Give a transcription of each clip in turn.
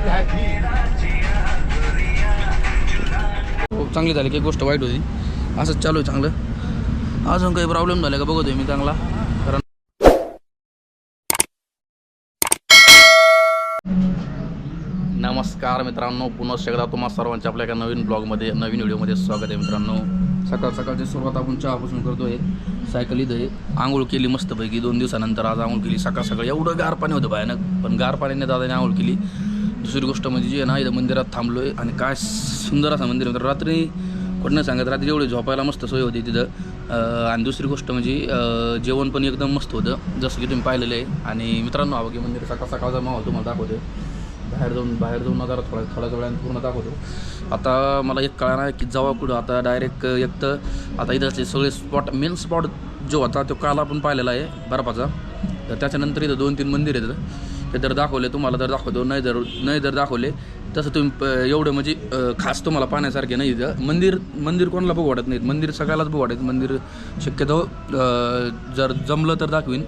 खूप हो, चांगली झाली की गोष्ट वाईट होती. असंच चालू आहे चांगलं. अजून काही प्रॉब्लेम झाले का बघतोय मी चांगला. कारण नमस्कार मित्रांनो पुन्हा एकदा तुम्हा सर्वांच्या आपल्या एका नवीन ब्लॉगमध्ये नवीन व्हिडिओमध्ये स्वागत आहे मित्रांनो. सकाळ सकाळची सुरुवात आपण चहापासून करतोय. सायकल इथं आंघोळ केली मस्तपैकी. दोन दिवसानंतर आज आंघोळ केली. सकाळ सकाळी एवढं गार पाणी होतं भयानक. पण गार पाण्याने दादाने आंघोळ केली. दुसरी गोष्ट म्हणजे जी आहे ना इथं मंदिरात थांबलो आहे आणि काय सुंदर असं मंदिर होतं म्हणजे रात्री कोण नाही सांगत रात्री एवढी झोपायला मस्त सोय होती तिथं. आणि दुसरी गोष्ट म्हणजे जेवण पण एकदम मस्त होतं जसं की तुम्ही पाहिलेलं आहे. आणि मित्रांनो आवं की मंदिर सकाळ सकाळचा माहोल तुम्हाला दाखवतो बाहेर जाऊन बाहेर जाऊन नजारा थोड्या थोड्याच वेळाने पूर्ण दाखवतो. आता मला एक कळणार आहे की जावा कुठं आता डायरेक्ट एक तर आता इथं सगळे स्पॉट मेन स्पॉट जो होता तो काल आपण पाहिलेला आहे बर्फाचा. तर त्याच्यानंतर इथं दोन तीन मंदिर आहेत. ते जर दाखवले तुम्हाला जर दाखवतो नाही जर नाही जर दाखवले तसं तुम्ही प- एवढं म्हणजे खास तुम्हाला पाहण्यासारखे नाही इथं. मंदिर मंदिर कोणाला बघू वाटत नाहीत. मंदिर सगळ्यालाच बघू वाटत मंदिर शक्यतो जर जमलं तर दाखवीन.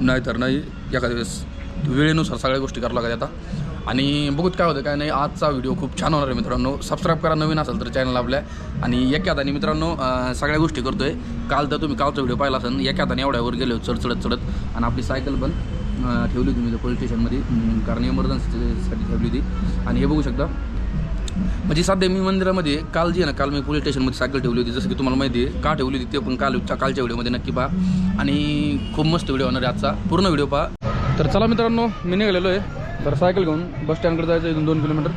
नाही तर नाही एखाद्या वेळेस वेळेनुसार सगळ्या गोष्टी करावं लागतात आता. आणि बघूत काय होतं काय नाही आजचा व्हिडिओ खूप छान होणार आहे मित्रांनो. सबस्क्राईब करा नवीन असेल तर चॅनल आपल्या. आणि एका हाताने मित्रांनो सगळ्या गोष्टी करतोय. काल तर तुम्ही कालचा व्हिडिओ पाहिला असेल. एका हाताने एवढ्यावर गेले चढ चढत चढत. आणि आपली सायकल पण ठेवली होती मी पोलीस स्टेशनमध्ये कारण इमर्जन्सीसाठी ठेवली होती. आणि हे बघू शकता. म्हणजे सध्या मी मंदिरामध्ये काल जी आहे ना काल मी पोलीस स्टेशनमध्ये सायकल ठेवली होती. जसं की तुम्हाला माहिती आहे का ठेवली होती ते पण काल कालच्या व्हिडिओमध्ये नक्की पहा. आणि खूप मस्त व्हिडिओ होणार आहे आजचा. पूर्ण व्हिडिओ पहा. तर चला मित्रांनो मी निघालेलो आहे. तर सायकल घेऊन बस स्टँडकडे जायचं इथून दोन किलोमीटर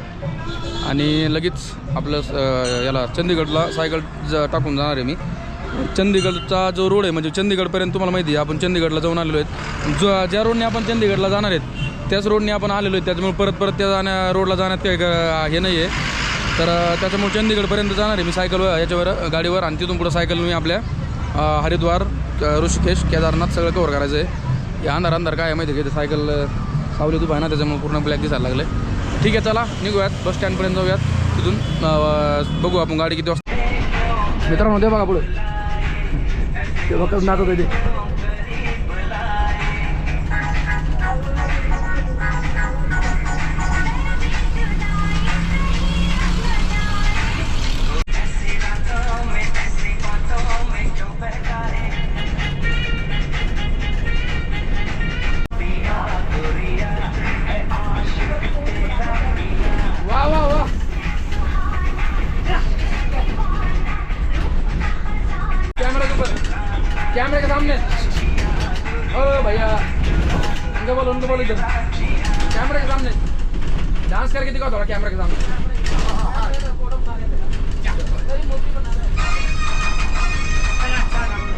आणि लगेच आपलं याला चंदीगडला सायकल ज टाकून जाणार आहे मी. चंदीगडचा जो रोड आहे म्हणजे चंदीगडपर्यंत तुम्हाला माहिती आहे आपण चंदीगडला जाऊन आलेलो आहेत. जो ज्या रोडने आपण चंदीगडला जाणार आहेत त्याच रोडने आपण आलेलो आहे त्याच्यामुळे परत परत त्या जाण्या रोडला जाण्यात काही हे नाही आहे. तर त्याच्यामुळे चंदीगडपर्यंत जाणार आहे मी सायकलवर याच्यावर गाडीवर. आणि तिथून पुढं सायकल मी आपल्या हरिद्वार ऋषिकेश केदारनाथ सगळं कवर करायचं आहे. हे अंधार अंधार काय आहे माहिती आहे का? ते सायकल सावली तू आहे ना त्याच्यामुळे पूर्ण ब्लॅक दिसायला लागले ठीक आहे चला निघूयात. बस स्टँडपर्यंत जाऊयात. तिथून बघू आपण गाडी किती वाजता मित्रांनो दे बघा पुढे. ते बघा नाचत आहे ते वाह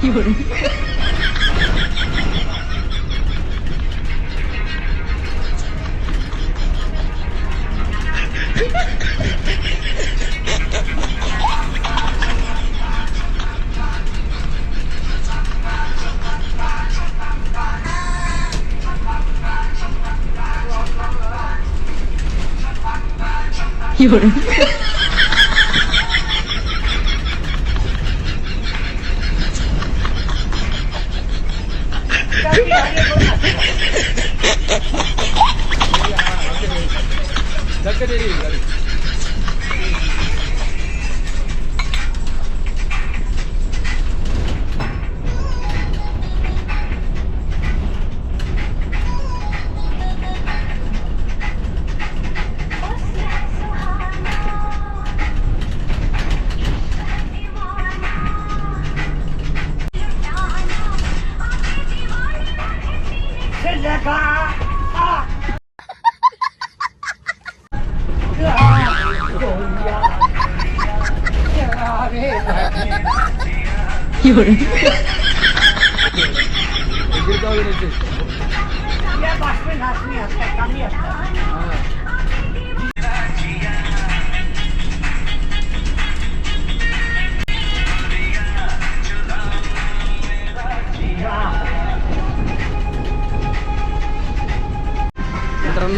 이거를. 이거를.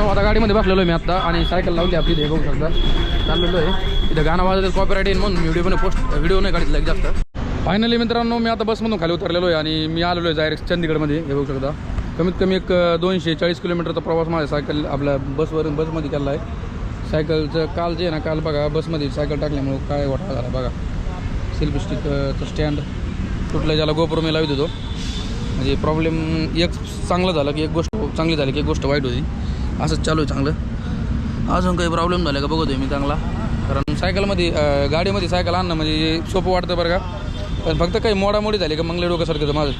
आता गाडीमध्ये बसलेलो आहे मी आता आणि सायकल लावली आपली इथे बघू शकता. चाललेलो आहे. इथं गाणं वाजत कॉपीराईट म्हणून व्हिडिओ पण पोस्ट व्हिडिओ नाही काढितला जास्त. फायनली मित्रांनो मी आता बसमधून खाली उतरलेलो आहे आणि मी आलेलो आहे डायरेक्ट चंदीगडमध्ये हे बघू शकता. कमीत कमी एक दोनशे चाळीस किलोमीटरचा प्रवास माझ्या सायकल आपल्या बसवरून बसमध्ये केला आहे. सायकलचं काल जे आहे ना काल बघा बसमध्ये सायकल टाकल्यामुळं काय वाटा झाला बघा. सेल्फी स्टिकचं स्टँड तुटलं ज्याला गोप्रो मी लावित होतो. म्हणजे प्रॉब्लेम एक चांगलं झालं की एक गोष्ट चांगली झाली की एक गोष्ट वाईट होती. असंच चालू आहे चांगलं. अजून काही प्रॉब्लेम झाला का बघतोय मी चांगला. कारण सायकलमध्ये गाडीमध्ये सायकल आणणं म्हणजे सोपं वाटतं बरं का. पण फक्त काही मोडामोडी झाली का मंगले डोक्यासारखं माझं.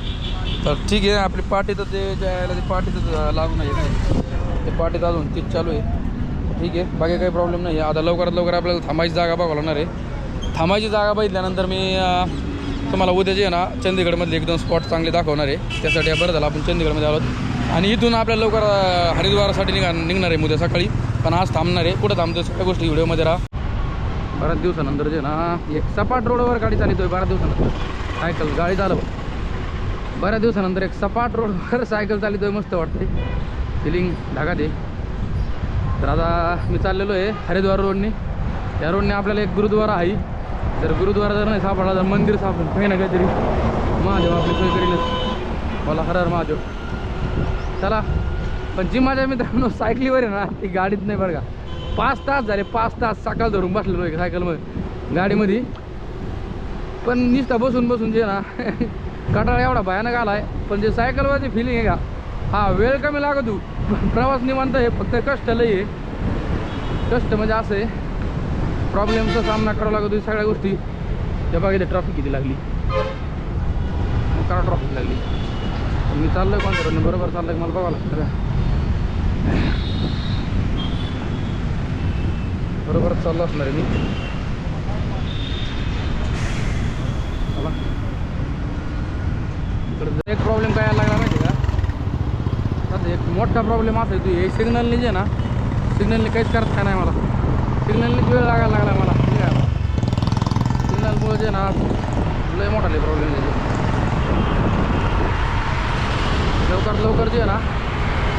तर ठीक आहे आपली पाठी तर ते ज्याला ते पाठीचं लागून आहे काय ते पाठीत अजून तीच चालू आहे. ठीक आहे बाकी काही प्रॉब्लेम नाही. आहे आता लवकरात लवकर आपल्याला थांबायची जागा बघावं लागणार आहे. थांबायची जागा बघितल्यानंतर मी तुम्हाला उद्या जे आहे ना चंदीगडमधले एकदम स्पॉट चांगले दाखवणार आहे. त्यासाठी बरं झालं आपण चंदीगडमध्ये आलो आणि इथून आपल्या लवकर हरिद्वारासाठी निघा निघणार आहे उद्या सकाळी. पण आज थांबणार आहे. कुठं थांबतो सगळ्या गोष्टी व्हिडिओमध्ये राहा. बऱ्याच दिवसानंतर जे ना एक सपाट रोडवर गाडी चालितोय बऱ्याच दिवसानंतर. सायकल गाडी चालव. बऱ्याच दिवसानंतर एक सपाट रोडवर सायकल चालितोय मस्त वाटते फिलिंग ढाका दे तर आता मी चाललेलो आहे हरिद्वार रोडने. या रोडने आपल्याला एक गुरुद्वारा आहे. जर गुरुद्वारा जर नाही सापडला तर मंदिर सापडलं. काही ना काहीतरी. महादेव आपली सोय करीनच मला हर हर महादेव. चला. पण जी माझ्या मित्रांनो सायकलीवर आहे ना ती गाडीत नाही बरं का. पाच तास झाले पाच तास सकाळ धरून बसलेलो आहे सायकलमध्ये गाडीमध्ये. पण नुसता बसून बसून जे ना कटाळा एवढा भयानक आला आहे पण जे सायकलवरची फिलिंग आहे का हा वेळ कमी लागतो. प्रवास निवांत आहे फक्त कष्ट लई आहे. कष्ट म्हणजे असं आहे प्रॉब्लेमचा सामना करावा लागतो सगळ्या गोष्टी. त्या बघा इथे ट्रॉफिक किती लागली. करा ट्रॉफिक लागली. मी चाललोय कोणत्या बरोबर चाललंय मला बघावं लागतं का बरोबरच चाललं असणार आहे मी. एक प्रॉब्लेम काय यायला लागला माहिती आहे का? आता एक मोठा प्रॉब्लेम असा आहे तू हे सिग्नलने जे ना. सिग्नलने काहीच करत काय नाही मला. सिग्नलनेच वेळ लागायला लागला मला. ठीक आहे. सिग्नलमुळे जे ना लय मोठा लय प्रॉब्लेम आहे लवकरात लवकर जे ना.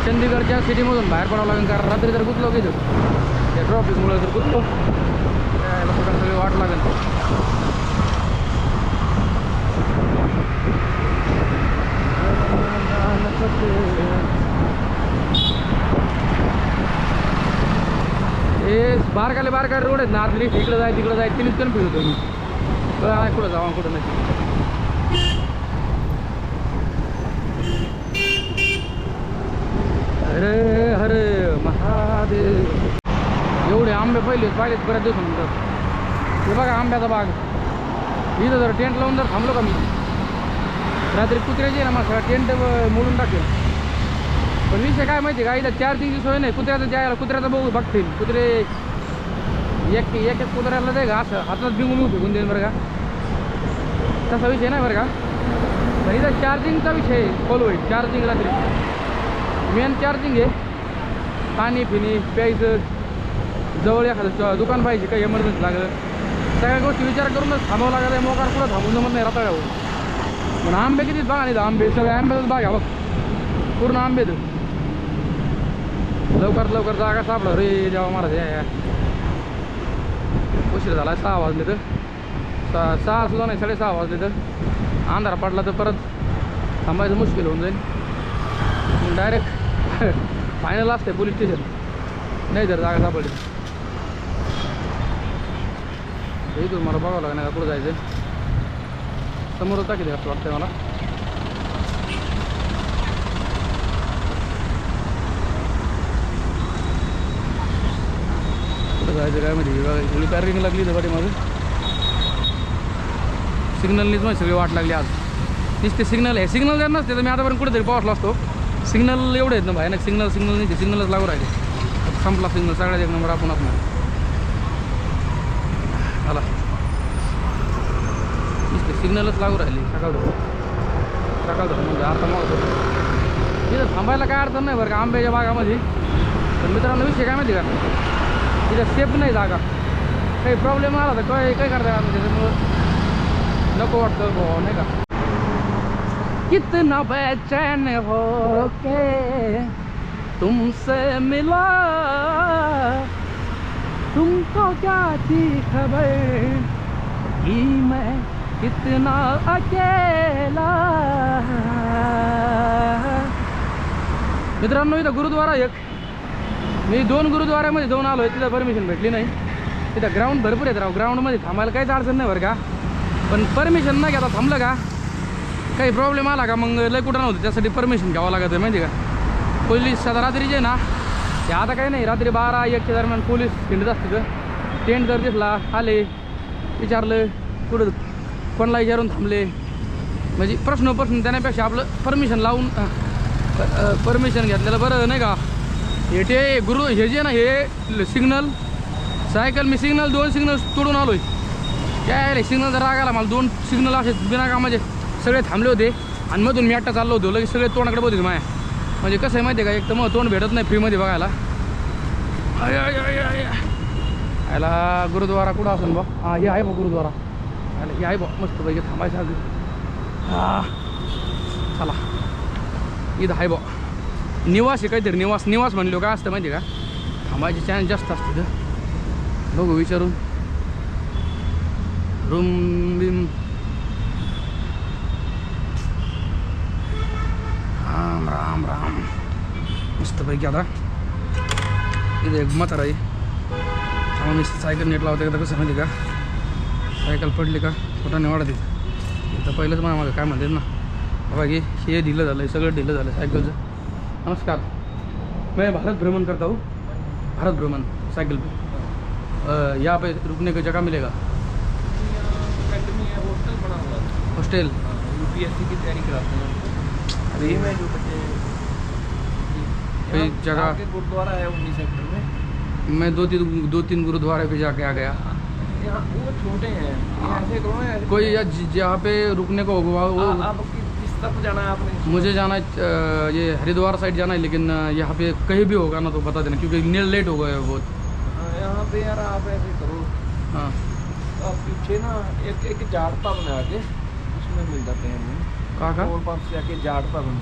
चंदीगडच्या सिटीमधून बाहेर पडावं लागेल कारण रात्री जर गुतलो की त्या ट्रॉफिकमुळे जर गुतलो. त्याला कुठं सगळी वाट लागेल. हे बारकाले बारकाले रोड आहेत ना आतली. इकडं जाय तिकडं जाय तिनेच कन्फ्यूज होतो मी. काय कुठं जावा कुठं नाही. अरे अरे महादेव. एवढे आंबे पहिले पाहिलेत बऱ्याच दिवसानंतर. हे बघा आंब्याचा बाग. इथं जर टेंट लावून जर थांबलो का मी? रात्री कुत्र्याची आहे ना मला टेंट मोडून टाकेल. पण विषय काय माहिती आहे का? इथं चार चार्जिंगची सोय नाही. कुत्र्याचं द्यायला कुत्र्याचं बघू बघतील. कुत्रे एक एक एक कुत्र्याला दे का? असं हातात बिंगून उभी देईन बरं का. तसा विषय नाही बरं का? इथं चार्जिंगचा विषय फॉलो होईल चार्जिंग रात्री मेन चार्जिंग आहे. पाणी पिणी प्यायचं. जवळ एखादं च- दुकान पाहिजे काही एमर्जन्सी लागलं. सगळ्या गोष्टी विचार करूनच थांबावं लागत आहे मोकार कुठं थांबून जमत नाही राहता पण आंबे कितीच बघा नाही आंबे? सगळे आंब्याचाच बाग बघ. पूर्ण आंबे तर लवकर लवकर जागा सापडा. रे जेव्हा महाराज या या. उशीर झाला सहा वाजले तर. सहा सहा सुद्धा नाही साडेसहा वाजले तर. अंधार पडला तर परत थांबायचं मुश्किल होऊन जाईल. डायरेक्ट फायनल असते पोलीस स्टेशन नाही तर जागा सापडली. इथून मला बघावं लागणार का कुठं जायचं समोरच टाकी असं वाटतंय मला. कुठं जायचं काय माहिती? बघा पॅरिंग लागली तर पाठी माझं सिग्नलनीच माझी सगळी वाट लागली आज. नुसते सिग्नल आहे. सिग्नल जर नसते तर मी आतापर्यंत कुठेतरी पावसला असतो. सिग्नल एवढे आहेत ना भयानक सिग्नल सिग्नल नाही सिग्नलच लागू राहिले. संपला सिग्नल सगळ्यात एक नंबर आपण आपण आला नुसते सिग्नलच लागू राहिले सकाळ सकाळ म्हणजे आता मग तिथं थांबायला काय अडचण नाही बरं का आंब्याच्या बागामध्ये. पण मित्रांनो विषय काय माहिती का? तिथं सेफ नाही जागा. काही प्रॉब्लेम आला तर काय काय करता का त्याच्यामुळं? नको वाटतं भाऊ नाही का? कितना बेचैन हो के तुमसे मिला। तुमको क्या थी खबर? कि मैं कितना अकेला। मित्रांनो इथं गुरुद्वारा एक. मी दोन गुरुद्वाऱ्यामध्ये जाऊन आलो आहे तिथं परमिशन भेटली नाही. तिथं ग्राउंड भरपूर येत राव. ग्राउंडमध्ये थांबायला काहीच अडचण नाही बरं का? पण परमिशन नाही घेता थांबलं का? काही प्रॉब्लेम आला का? मग लय कुठं नव्हतं? त्यासाठी परमिशन घ्यावं लागत आहे माहिती का? पोलीस आता रात्रीचे ना ते आता काही नाही. रात्री बारा एकच्या दरम्यान पोलीस हिंडत असते का टेंट जर दिसला आले विचारलं कुठं कोणाला विचारून थांबले? म्हणजे प्रश्न प्रश्न त्याण्यापेक्षा आपलं परमिशन लावून परमिशन घेतलेलं बरं नाही का? हे ते गुरु हे जे ना हे सिग्नल सायकल मी सिग्नल दोन सिग्नल तोडून आलो आहे काय सिग्नलचा राग आला मला. दोन सिग्नल असे बिना कामाचे. सगळे थांबले होते आणि मधून मी एकटा चाललो होतो. लगेच सगळे तोंडाकडे बघितले होते माया. म्हणजे कसं आहे माहिती आहे का? एक तर मग तोंड भेटत नाही फ्रीमध्ये बघायला. आय, याला गुरुद्वारा कुठं असेल बा? हा हे आहे बा गुरुद्वारा. याला हे आहे बा. मस्त पैकी थांबायचं अजून. हा. चला. इथं आहे बा. निवास आहे काहीतरी. निवास निवास म्हणलो काय असतं माहिती आहे का? थांबायचे चान्स जास्त असते तर बघू विचारून. रूम बिम. राम राम राम. मस्तपैकी आता. इथं एक म्हातारा आहे. त्यामुळे मी सायकल नेट लावते का कसं माहिती का? सायकल पडली का कुठं वाढत. इथं पहिलंच मला मागं काय म्हणते ना बाबा की हे ढिलं झालं आहे सगळं ढिलं झालं सायकलचं. नमस्कार. मैं भारत भ्रमण करता हूँ. भारत भ्रमण साइकिल पे यहाँ पे रुकने की जगह मिलेगा हॉस्टल हॉस्टल यूपीएससी की तैयारी कराते हैं अरे. ये में जो कोई जगह- गुरुद्वारा है उन्नीस सेक्टर में? मैं दो तीन दो तीन गुरुद्वारे पे जाके आ गया। वो छोटे हैं। ये ऐसे करो ना कोई जहाँ पे रुकने को होगा वो आप किस तरफ़ जाना है आपने? मुझे जाना है ये हरिद्वार साइड जाना है लेकिन यहाँ पे कहीं भी होगा ना तो बता देना क्योंकि नील लेट हो गए हैं बहुत। हाँ, यहाँ पे यार आप ऐसे करो। हाँ। आप पीछे ना एक एक जाट भवन है आगे उसमें मिल जाते हैं कहाँ का? पेट्रोल पंप से आके जाट भवन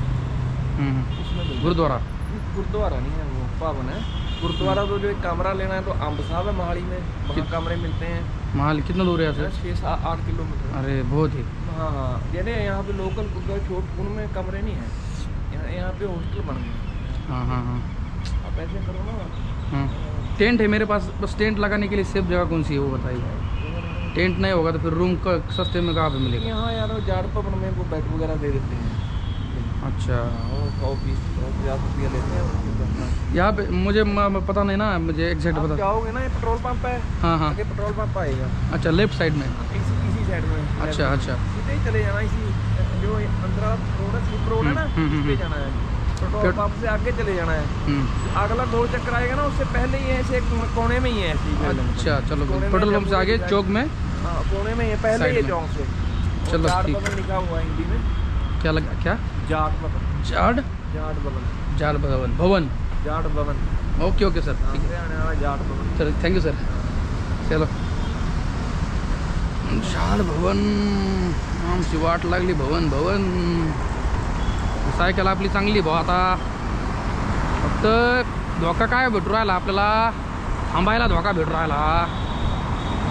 हम्म, उसमें गुरुद्वारा? गुरुद्वारा नहीं है वो भवन है। गुरुद्वारा तो जो एक कमरा लेना है तो अम्ब साहब है मोहाली में वहाँ कमरे मिलते हैं। महाल कितना दूर है यहाँ छः सात आठ किलोमीटर। अरे बहुत ही। हाँ हाँ। यहाँ पे लोकल गुरुद्वारा छोट उनमें कमरे नहीं है। यहाँ पे हॉस्टल बन गए। हाँ हाँ हाँ। आप ऐसे करो ना। टेंट है मेरे पास बस टेंट लगाने के लिए सेफ़ जगह कौन सी है वो बताइए। टेंट नहीं होगा तो फिर रूम का सस्ते में कहाँ पे मिलेगा? यहाँ यार वो जाट भवन में वो बेड वगैरह दे देते हैं। अच्छा हाँ, हैं। यहाँ पे मुझे पता नहीं ना मुझे एग्जैक्ट पता। जाओगे ना ये पेट्रोल पंप है हाँ हाँ। आगे पेट्रोल पंप आएगा। अच्छा लेफ़्ट साइड में? इसी इसी साइड में। अच्छा अच्छा। सीधे ही चले जाना इसी जो अंदर रोड है स्लिप रोड है ना हम्म, हम्म, इस हम्म। जाना है। पेट्रोल पंप से आगे चले जाना है। अगला गोल चक्कर आएगा ना उससे पहले ही ऐसे कोने में ही है अच्छा चलो पेट्रोल पंप से आगे चौक में? हाँ कोने में पहले में। चौक से। चलो। लिखा हुआ है हिंदी में। क्या लगा क्या? जाट भवन। जाड जाट भवन। जाड Bhawan Bhawan. Jat Bhawan. Okay okay sir ठीक है। हरियाणा वाला जाट भवन। चलो थँक्यू सर चलो। झाड भवन आमची वाट लागली भवन भवन। सायकल आपली चांगली भाऊ आता फक्त धोका काय भेटू राहिला आपल्याला? थांबायला धोका भेटू राहिला.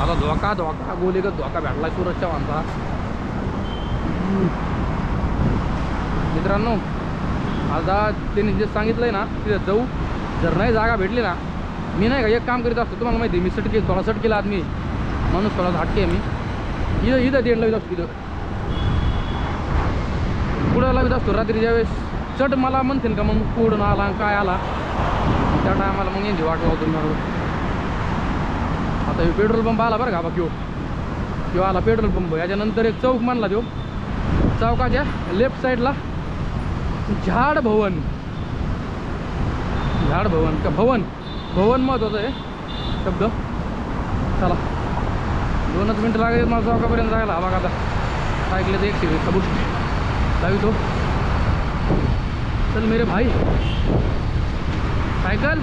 आता धोका धोका गोलीगत धोका भेटला सूरज चव्हाणचा मित्रांनो आता त्यांनी जे सांगितलंय ना तिथे जाऊ. जर नाही जागा भेटली ना मी नाही का एक काम करीत असतो तुम्हाला माहिती आहे, मी सटके थोडा सटकेला आदमी माणूस थोडा झाटके आहे मी. इथं इथं देण लावित असतो इथं. पुढं लावित असतो रात्री ज्यावेळेस चट मला म्हणतील का मग कुडून आला काय आला त्या टायमाला मग यांची वाट लावतो बरोबर आता हे पेट्रोल पंप आला बरं का बा किंवा किंवा आला पेट्रोल पंप. याच्यानंतर एक चौक मानला तो. चौकाच्या लेफ्ट साईडला झाड भवन. झाड भवन का भवन? भवन महत्वाचं आहे. शब्द. चला. दोनच मिनटं लागेल मला चौकापर्यंत जायला. हा बघा आता. सायकल एक सिरीज बुस्ट लावी तो. चल मेरे भाई. सायकल?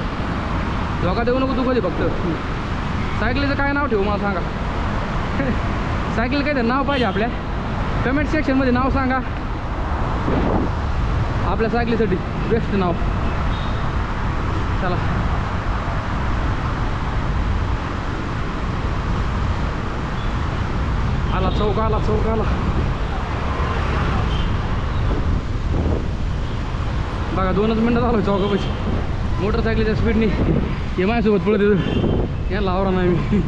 धोका देऊ नको तू कधी फक्त. सायकलीचं काय नाव ठेवू मला सांगा? सायकल काय ते नाव पाहिजे आपल्या. कमेंट सेक्शनमध्ये नाव सांगा. आपल्या सायकलीसाठी बेस्ट नाव. चला. आला चौक आला चौक आला. बघा दोनच मिनटं झालो चौकापाशी. मोटरसायकलीच्या स्पीडनी हे माझ्यासोबत पळत येतो. या आवरा नाही मी.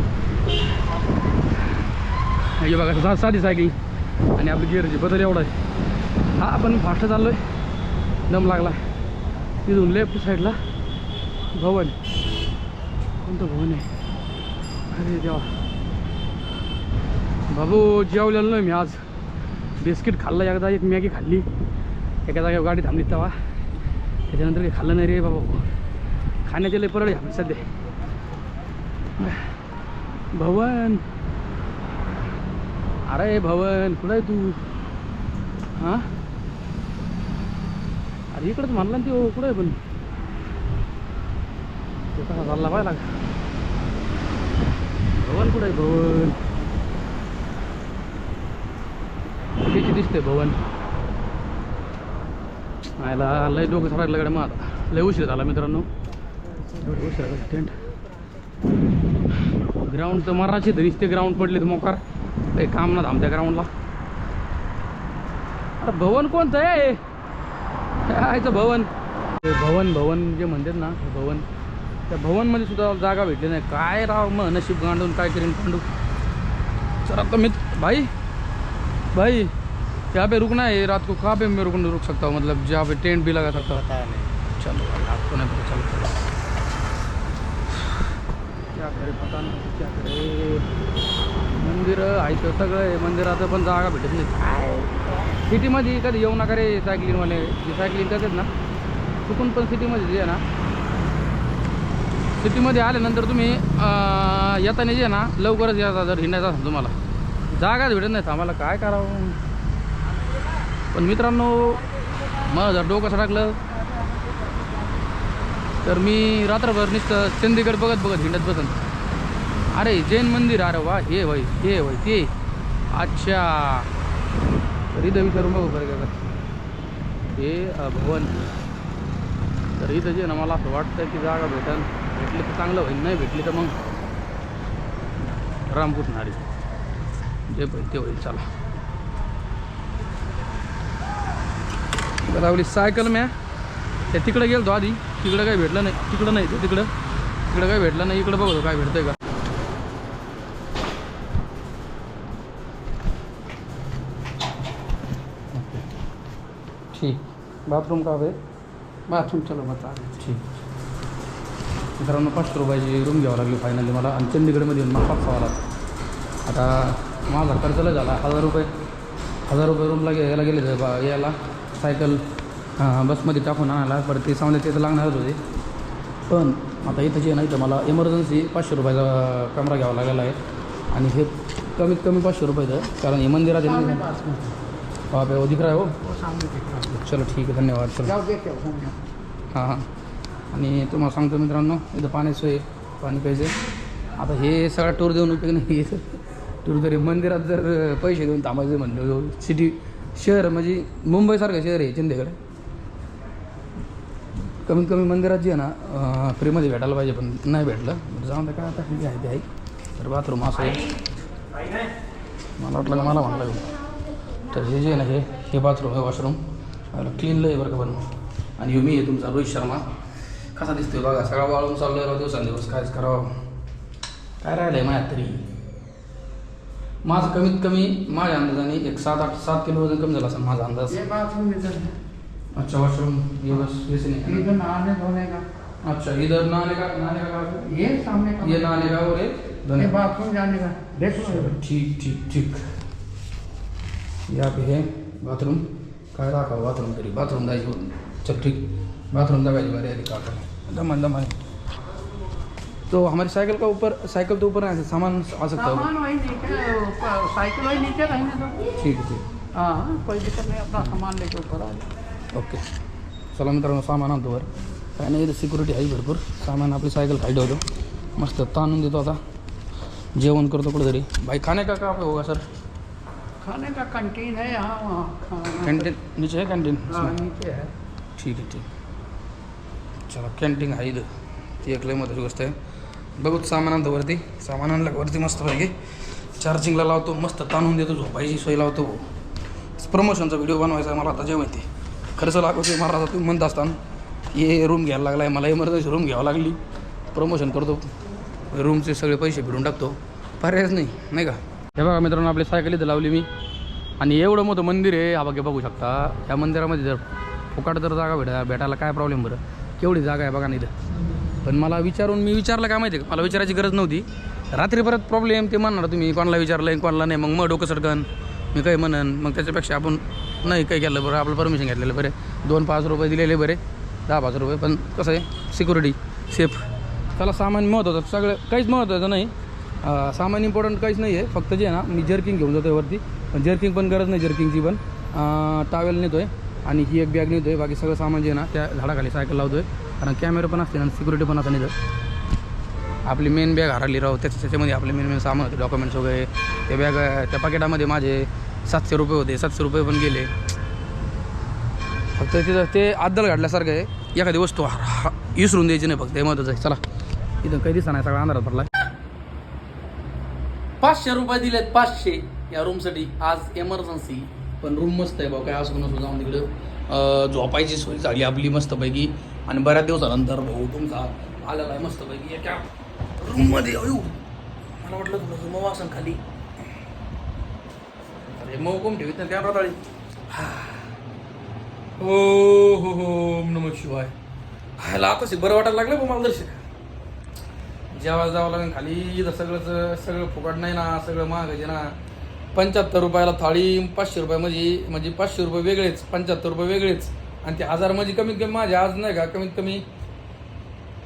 बघा सा साधी सायकल. आणि आपली गिअरची बदल एवढा आहे. हा आपण फास्ट चाललो आहे दम लागला. तिथून लेफ्ट साईडला भवन. कोणतं भवन आहे? अरे देवा. बाबू जेवलेलो नाही मी आज. बिस्किट खाल्लं एकदा एक मॅगी खाल्ली. एका जागेवर गाडी थांबली तेव्हा त्याच्यानंतर काही खाल्लं नाही रे बाबा. खाण्याचे लय परळ आहे सध्या. भवन. अरे भवन कुठं आहे तू? हां? इकडंच म्हणला ना ते कुठं आहे पण? तो कसा चालला पाहिला भवन कुठं आहे भवन? त्याची दिसते भवन? आयला लय डोकं सरायला कडे मग आता. लय उशीर झाला मित्रांनो. एवढं उशीर झाला टेंट ग्राउंड तर मराठी धरीच ते ग्राउंड पडले तर मोकार. काही काम ना थांबत्या ग्राउंडला अरे भवन कोणतं आहे? यायचं भवन. ते भवन भवन जे म्हणतात ना हे भवन. त्या भवनमध्ये सुद्धा जागा भेटली नाही. काय राव मग नशीब गांडून काय करीन पांडू? सर आता मी भाई भाई यहाँ पे रुकना है रात को कहाँ पे मैं रुक रुक सकता हूँ? मतलब जहाँ पे टेंट भी लगा सकता हूँ। चलो आपको नहीं पता चलो चलो। क्या करे पता नाही क्या करे। मंदिर आहे तर सगळं आहे. मंदिराचं पण जागा भेटत नाही. काय? सिटीमध्ये कधी येऊ नका रे सायकलिंगवाले जे सायकलिंग करतात ना चुकून पण सिटीमध्ये जे ना सिटीमध्ये आल्यानंतर तुम्ही येताना जे ना लवकरच येता जर हिंडायचं असेल तुम्हाला. जागाच भेटत नाही आम्हाला काय करावं? पण मित्रांनो मग जर डोकं टाकलं तर मी रात्रभर नुसतं चंदीगड बघत बघत हिंडत बसन. अरे जैन मंदिर अरे वा हे वय हे वय ते. अच्छा. तर इथं विचारून बघू बरं का हे अ, भवन. तर इथं जे ना मला असं वाटतं की जागा भेटेल भेटली तर चांगलं होईल नाही भेटली तर मग रामकृष्ण जे होईल ते होईल चला. लावली सायकल म्या. त्या तिकडे गेलो आधी. तिकडं काही भेटलं नाही. तिकडं नाही ते तिकडं. तिकडं काही भेटलं नाही. इकडं बघतो काय भेटतंय का ठीक बाथरूम का आहे बाथरूम चलो बता ठीक. मित्रांनो पाचशे रुपयाची रूम घ्यावं लागली फायनली मला. आणि चंदीगडमध्ये येऊन मला पाच लागला. आता माझा खर्च लय झाला. हजार रुपये हजार रुपये रूमला गे यायला गेले तर बा यायला सायकल हां बसमध्ये टाकून आणायला. परत ते सांगले ते तर लागणारच होते. पण आता इथं जे नाही तर मला इमर्जन्सी पाचशे रुपयाचा कमरा घ्यावा लागला आहे. आणि हे कमीत कमी पाचशे रुपयाचं कारण हे मंदिरात वहाँ पे वो दिख रहा है वो? चलो ठीक आहे धन्यवाद चलो। हो हां। आणि तुम्हाला सांगतो मित्रांनो इथं पाण्याची सोय पाणी प्यायचे आता हे सगळा टूर देऊन उपयोग नाही टूर तरी मंदिरात जर पैसे देऊन थांबायचं म्हणलं सिटी शहर म्हणजे मुंबईसारखं शहर आहे चंदीगड कमीत कमी मंदिरात जे आहे ना फ्रीमध्ये भेटायला पाहिजे पण नाही भेटलं। जाऊन काय आता ठीक आहे ते आहे तर बाथरूम असं आहे। मला वाटलं का मला म्हणलं तर हे जे आहे ना हे हे बाथरूम आहे वॉशरूम क्लीन लय बरं का पण आणि मी आहे तुमचा रोहित शर्मा. कसा दिसतोय बघा सगळा वाळून चाललोय राव दिवसांदिवस कायच करावं? काय राहिलं आहे माझ्यात तरी? माझं कमीत कमी माझ्या अंदाजाने एक सात आठ सात किलो वजन कमी झालं असेल माझा अंदाज. है अच्छा वॉशरूम नहीं अच्छा इधर नहाने का नहाने का? ये सामने का? ये नहाने का और ये बाथरूम जाने का। ठीक ठीक ठीक. यहाँ पे है बाथरूम काय दाखवा बाथरूम तरी बाथरूम जायची चल ठीक बाथरूम दबाई बारी आधी काका दमन दमन तो हमारी साइकिल का ऊपर साइकिल तो ऊपर ऐसे सामान आ सकता होगा। सामान वही नीचे साइकिल वही नीचे रहने दो ठीक है ठीक हाँ। कोई दिक्कत नहीं अपना सामान लेके ऊपर आ जाओ। ओके। चला मित्रांनो सामान आणतो वर काय नाही इथं सिक्युरिटी आहे भरपूर। सामान आपली सायकल खाली ठेवतो मस्त ताणून देतो आता। जेवण करतो कुठेतरी भाई खाने का का होगा सर खाने का कंटीन है यहाँ वहाँ कॅन्टीन नीचे आहे कॅन्टीन हाँ नीचे है। ठीक आहे ठीक। चला कॅन्टीन आहे इथं ती एक लय महत्त्वाची गोष्ट आहे बघू सामान आणतो वरती। सामान आणलं वरती मस्त पाहिजे चार्जिंगला लावतो मस्त ताणून देतो झोपायची सोय लावतो प्रमोशनचा व्हिडिओ बनवायचा आहे मला आता जे माहिती खर्च लागतो महाराजा तुम्ही म्हणत असताना हे रूम घ्यायला लागला आहे मला इमर्जन्सी रूम घ्यावं लागली. प्रमोशन करतो. रूमचे सगळे पैसे फिरून टाकतो. पर्यायच नाही नाही का? हे बघा मित्रांनो आपली सायकल इथं लावली मी. आणि एवढं मोठं मंदिर आहे हा बघा बघू शकता. या मंदिरामध्ये जर फुकाट जर जागा भेटा भेटायला काय प्रॉब्लेम बरं? केवढी जागा आहे बघा ना इथं. पण मला विचारून मी विचारलं काय माहिती आहे का? मला विचारायची गरज नव्हती. रात्री परत प्रॉब्लेम ते म्हणणार तुम्ही कोणाला विचारलं आहे कोणाला नाही. मग मग डोकं सडकन. मी काही म्हणन. मग त्याच्यापेक्षा आपण नाही काही केलं बरं आपलं परमिशन घेतलेलं बरे. दोन पाच रुपये दिलेले बरे. दहा पाच रुपये पण कसं आहे? सिक्युरिटी सेफ त्याला सामान महत्त्वाचं सगळं काहीच महत्त्वाचं नाही. सामान इम्पॉर्टंट काहीच नाही आहे फक्त जे आहे ना मी जर्किंग घेऊन जातो वरती. पण जर्किंग पण गरज नाही जर्किंगची पण. टावेल नेतो आहे आणि ही एक बॅग नेतो आहे बाकी सगळं सामान जे आहे ना त्या झाडाखाली सायकल लावतो आहे कारण कॅमेरा पण असते आणि सिक्युरिटी पण असते. नाही आपली मेन बॅग हरली राहू त्याच्या त्याच्यामध्ये आपले मेन मेन सामान होते. डॉक्युमेंट्स वगैरे. ते बॅग त्या पाकिटामध्ये माझे सातशे रुपये होते. सातशे रुपये पण गेले. फक्त तिथं ते आद्दल घातल्यासारखं आहे. एखादी वस्तू हा- विसरून द्यायची नाही फक्त. हे महत्त्वाचं आहे. चला. इथं काही दिसा नाही. सगळा अंधारात पडला पाचशे रुपये दिलेत पाचशे. या रूमसाठी आज एमर्जन्सी पण रूम मस्त आहे भाऊ काय असं नसो जाऊन तिकडं. झोपायची सोय झाली आपली मस्तपैकी. आणि बऱ्याच दिवसानंतर भाऊ तुमचा आलेला आहे मस्तपैकी. एका रूममध्ये येऊ. मला वाटलं थोडंसं मऊ असं खाली. अरे मऊ कोण ठेवीत ना त्या ताळी हो. हो हो ओम नम शिवाय. हायला आता बरं वाटायला लागलं मला दर्शक जेव्हा जावं लागेल. खाली इथं सगळंच सगळं फुकट नाही ना सगळं महागाचे ना. पंच्याहत्तर रुपयाला थाळी पाचशे रुपये म्हणजे म्हणजे पाचशे रुपये वेगळेच पंच्याहत्तर रुपये वेगळेच. आणि ते हजार म्हणजे कमीत कमी माझे आज नाही का कमीत कमी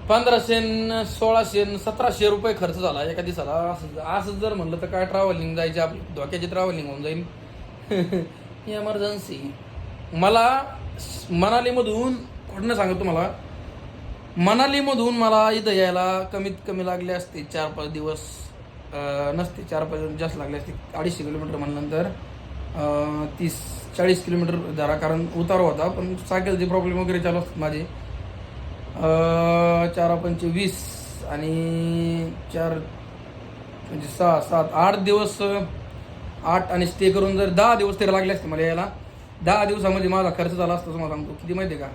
पंधराशे सोळाशे सतराशे रुपये खर्च झाला एका दिवसाला. असं असं जर म्हणलं तर काय ट्रॅव्हलिंग जायची आपली? धोक्याची ट्रॅव्हलिंग होऊन जाईल. इमर्जन्सी मला मनालीमधून कुठनं सांगतो तुम्हाला? मनालीमधून मला इथं यायला कमीत कमी लागले असते चार पाच दिवस नसते चार पाच दिवस जास्त लागले असते. अडीचशे किलोमीटर म्हणल्यानंतर तीस चाळीस किलोमीटर जरा कारण उतार होता पण सायकलचे प्रॉब्लेम वगैरे चालू असतात माझे. चार पंच वीस आणि चार म्हणजे सहा सात आठ दिवस आठ आणि स्टे करून जर दहा दिवस तरी लागले असते मला यायला. दहा दिवसामध्ये माझा खर्च झाला असता तुम्हाला सांगतो. किती माहिती आहे का?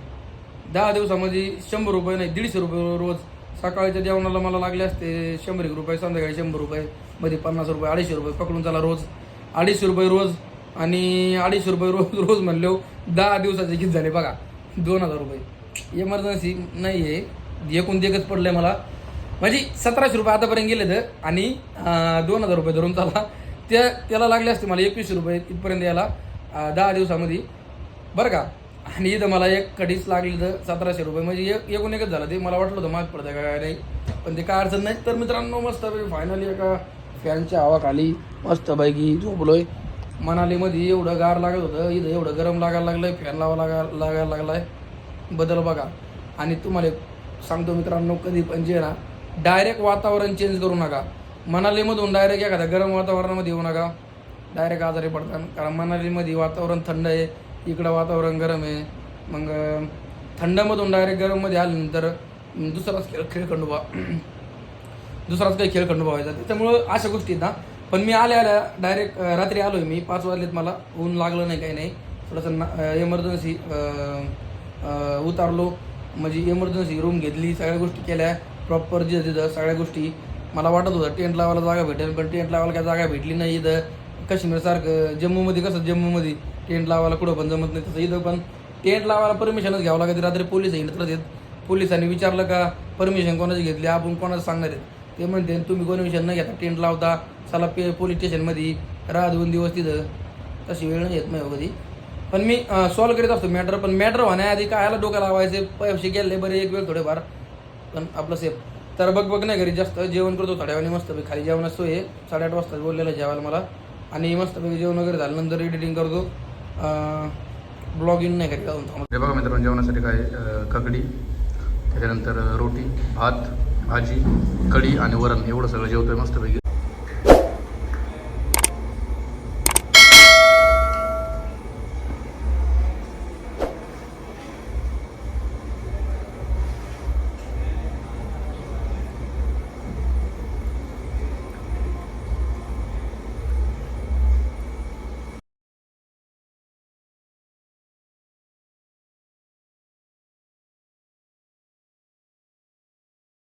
दहा दिवसामध्ये शंभर रुपये नाही दीडशे रुपये रोज सकाळच्या जेवणाला मला लागले असते. शंभर एक रुपये संध्याकाळी शंभर रुपये मध्ये पन्नास रुपये अडीचशे रुपये पकडून चला रोज. अडीचशे रुपये रोज आणि अडीचशे रुपये रोज रोज म्हणलो दहा दिवसाचे किती झाले बघा दोन हजार रुपये. इमर्जन्सी नाही आहे एकूण देखच पडलं आहे मला. म्हणजे सतराशे रुपये आतापर्यंत गेले तर आणि दोन हजार रुपये धरून चाला. त्या त्याला लागले असते मला एकवीसशे रुपये इथपर्यंत यायला दहा दिवसामध्ये. बरं का? आणि इथं मला एक कडीच लागली तर सतराशे रुपये. म्हणजे एक एकूण एकच झालं. ते मला वाटलं होतं माग पडतं काय नाही. पण ते काय अडचण नाही. तर मित्रांनो मस्त फायनली एका फॅनच्या हवाखाली मस्तपैकी झोपलोय. मनालीमध्ये एवढं गार लागत होतं इथं एवढं गरम लागायला लागलं आहे फॅन लावा लागा लागायला लागलाय. बदल बघा. आणि तुम्हाला एक सांगतो मित्रांनो कधी पण जे ना डायरेक्ट वातावरण चेंज करू नका. मनालीमधून डायरेक्ट एखाद्या गरम वातावरणामध्ये येऊ नका. डायरेक्ट आजारी पडतात कारण मनालीमध्ये वातावरण थंड आहे. इकडं वातावरण गरम आहे. मग थंडमधून डायरेक्ट गरममध्ये आल्यानंतर दुसराच खेळ खेळ खंडोबा दुसराच काही खेळ खंडोबा व्हायचा. त्याच्यामुळं अशा गोष्टी आहेत ना पण मी आल्या आल्या डायरेक्ट रात्री आलो आहे मी. पाच वाजलेत मला. ऊन लागलं नाही काही नाही. थोडंसं एमर्जन्सी उतारलो. म्हणजे इमर्जन्सी रूम घेतली. सगळ्या गोष्टी केल्या. प्रॉपर जे तिथं सगळ्या गोष्टी. मला वाटत होतं टेंट लावायला जागा भेटेल पण टेंट लावायला काय जागा भेटली नाही इथं. काश्मीरसारखं जम्मूमध्ये कसं जम्मूमध्ये टेंट लावायला कुठं पण जमत नाही तसं इथं पण टेंट लावायला परमिशनच घ्यावं लागते रात्री पोलीस येईल येत. पोलिसांनी विचारलं का परमिशन कोणाची घेतली? आपण कोणाचं सांगणार आहेत? ते म्हणते तुम्ही परमिशन न घेता टेंट लावता. चला पे पोलीस स्टेशनमध्ये राहा दोन दिवस तिथं. तशी वेळ नाही येत नाही कधी. पण मी सॉल्व करीत असतो मॅटर पण मॅटर होण्याआधी कायला डोकं लावायचे? पैसे गेले बरे एक वेळ थोडेफार पण आपलं सेफ तर बघ बघ नाही घरी जास्त जेवण करतो थोड्या मस्त पैकी खाली जेवण असतो हे साडेआठ वाजता बोललेलं जेवायला मला. आणि मस्तपैकी जेवण वगैरे झाल्यानंतर एडिटिंग करतो. ब्लॉग इन नाही करीत जाऊन हे बघा मित्रांनो जेवणासाठी काय ककडी त्याच्यानंतर रोटी भात भाजी कढी आणि वरण एवढं सगळं जेवतोय मस्तपैकी.